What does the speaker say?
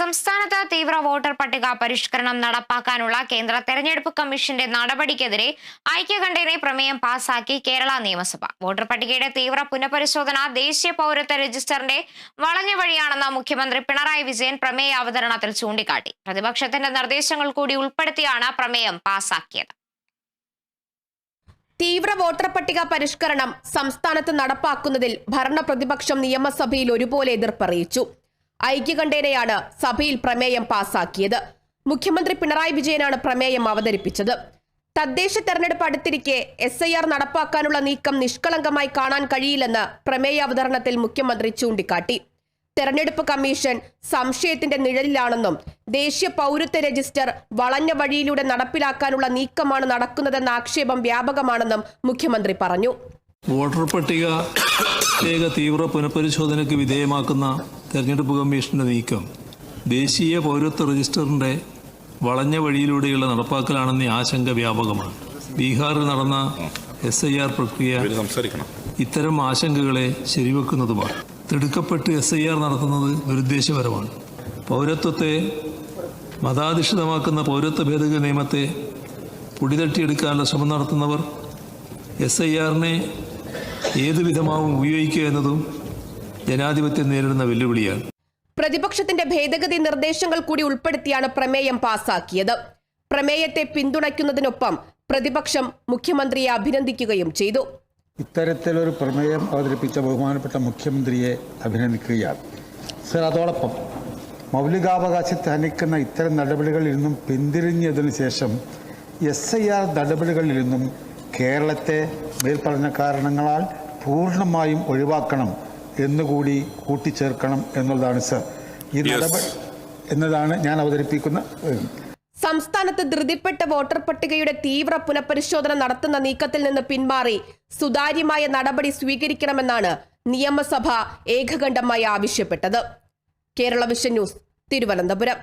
സംസ്ഥാനത്ത് തീവ്ര വോട്ടർ പട്ടിക പരിഷ്കരണം നടപ്പാക്കാനുള്ള കേന്ദ്ര തെരഞ്ഞെടുപ്പ് കമ്മീഷന്റെ നടപടിക്കെതിരെ ഐക്യകണ്ഠേനെ പ്രമേയം പാസാക്കി കേരള നിയമസഭ. വോട്ടർ പട്ടികയുടെ തീവ്ര പുനഃപരിശോധന ദേശീയ പൗരത്വ രജിസ്റ്ററിന്റെ വളഞ്ഞ വഴിയാണെന്ന് മുഖ്യമന്ത്രി പിണറായി വിജയൻ പ്രമേയ അവതരണത്തിൽ ചൂണ്ടിക്കാട്ടി. പ്രതിപക്ഷത്തിന്റെ നിർദ്ദേശങ്ങൾ കൂടി ഉൾപ്പെടുത്തിയാണ് പ്രമേയം പാസാക്കിയത്. തീവ്ര വോട്ടർ പട്ടിക പരിഷ്കരണം സംസ്ഥാനത്ത് നടപ്പാക്കുന്നതിൽ ഭരണ പ്രതിപക്ഷം നിയമസഭയിൽ ഒരുപോലെ എതിർപ്പറിയിച്ചു. ഐക്യകണ്ഠേനയാണ് സഭയിൽ പ്രമേയം പാസാക്കിയത്. മുഖ്യമന്ത്രി പിണറായി വിജയനാണ് പ്രമേയം അവതരിപ്പിച്ചത്. തദ്ദേശ തെരഞ്ഞെടുപ്പ് അടുത്തിരിക്കെ എസ് ഐ ആർ നടപ്പാക്കാനുള്ള നീക്കം നിഷ്കളങ്കമായി കാണാൻ കഴിയില്ലെന്ന് പ്രമേയ അവതരണത്തിൽ മുഖ്യമന്ത്രി ചൂണ്ടിക്കാട്ടി. തെരഞ്ഞെടുപ്പ് കമ്മീഷൻ സംശയത്തിന്റെ നിഴലിലാണെന്നും ദേശീയ പൗരത്വ രജിസ്റ്റർ വളഞ്ഞ വഴിയിലൂടെ നടപ്പിലാക്കാനുള്ള നീക്കമാണ് നടക്കുന്നതെന്ന ആക്ഷേപം വ്യാപകമാണെന്നും മുഖ്യമന്ത്രി പറഞ്ഞു. വോട്ടർ പട്ടിക പ്രത്യേക തീവ്ര പുനഃപരിശോധനയ്ക്ക് വിധേയമാക്കുന്ന തെരഞ്ഞെടുപ്പ് കമ്മീഷന്റെ നീക്കം ദേശീയ പൗരത്വ രജിസ്റ്ററിന്റെ വളഞ്ഞ വഴിയിലൂടെയുള്ള നടപ്പാക്കലാണെന്ന ആശങ്ക വ്യാപകമാണ്. ബീഹാറിൽ നടന്ന എസ് ഐ ആർ പ്രക്രിയ ഇത്തരം ആശങ്കകളെ ശരിവെക്കുന്നതുമാണ്. തിടുക്കപ്പെട്ട് എസ് ഐ ആർ നടത്തുന്നത് ദുരുദ്ദേശപരമാണ്. പൗരത്വത്തെ മതാധിഷ്ഠിതമാക്കുന്ന പൗരത്വ ഭേദഗതി നിയമത്തെ പൊടിതട്ടിയെടുക്കാനുള്ള ശ്രമം നടത്തുന്നവർ എസ് ഐ ആറിനെ ഏതു വിധമാവും ഉപയോഗിക്കുക എന്നതും ജനാധിപത്യം നേരിടുന്ന വെല്ലുവിളിയാണ്. പ്രതിപക്ഷത്തിന്റെ ഭേദഗതി നിർദ്ദേശങ്ങൾ കൂടി ഉൾപ്പെടുത്തിയാണ് പ്രമേയം പാസാക്കിയത്. പ്രമേയത്തെ പിന്തുണയ്ക്കുന്നതിനൊപ്പം പ്രതിപക്ഷം മുഖ്യമന്ത്രിയെ അഭിനന്ദിക്കുകയും ചെയ്തു. ഇത്തരത്തിലൊരു പ്രമേയം അവതരിപ്പിച്ച ബഹുമാനപ്പെട്ട മുഖ്യമന്ത്രിയെ അഭിനന്ദിക്കുകയാണ്. സർ അതോടൊപ്പം മൗലികാവകാശത്തെ ഹനിക്കുന്ന ഇത്തരം നടപടികളിൽ നിന്നും പിന്തിരിഞ്ഞതിനു ശേഷം എസ് ഐ ആർ നടപടികളിൽ നിന്നും കേരളത്തെ മേൽപ്പറഞ്ഞ കാരണങ്ങളാൽ പൂർണമായും ഒഴിവാക്കണം എന്നുകൂടി കൂട്ടിച്ചേർക്കണം എന്നുള്ളതാണ് സർ. ഈ. നടപടി എന്നതാണ് ഞാൻ അവതരിപ്പിക്കുന്ന സംസ്ഥാനത്ത് ധൃതിപ്പെട്ട വോട്ടർ പട്ടികയുടെ തീവ്ര പുനഃപരിശോധന നടത്തുന്ന നീക്കത്തിൽ നിന്ന് പിന്മാറി സുതാര്യമായ നടപടി സ്വീകരിക്കണമെന്നാണ് നിയമസഭ ഏകകണ്ഠമായി ആവശ്യപ്പെട്ടത്. Kerala vision news Thiruvananthapuram.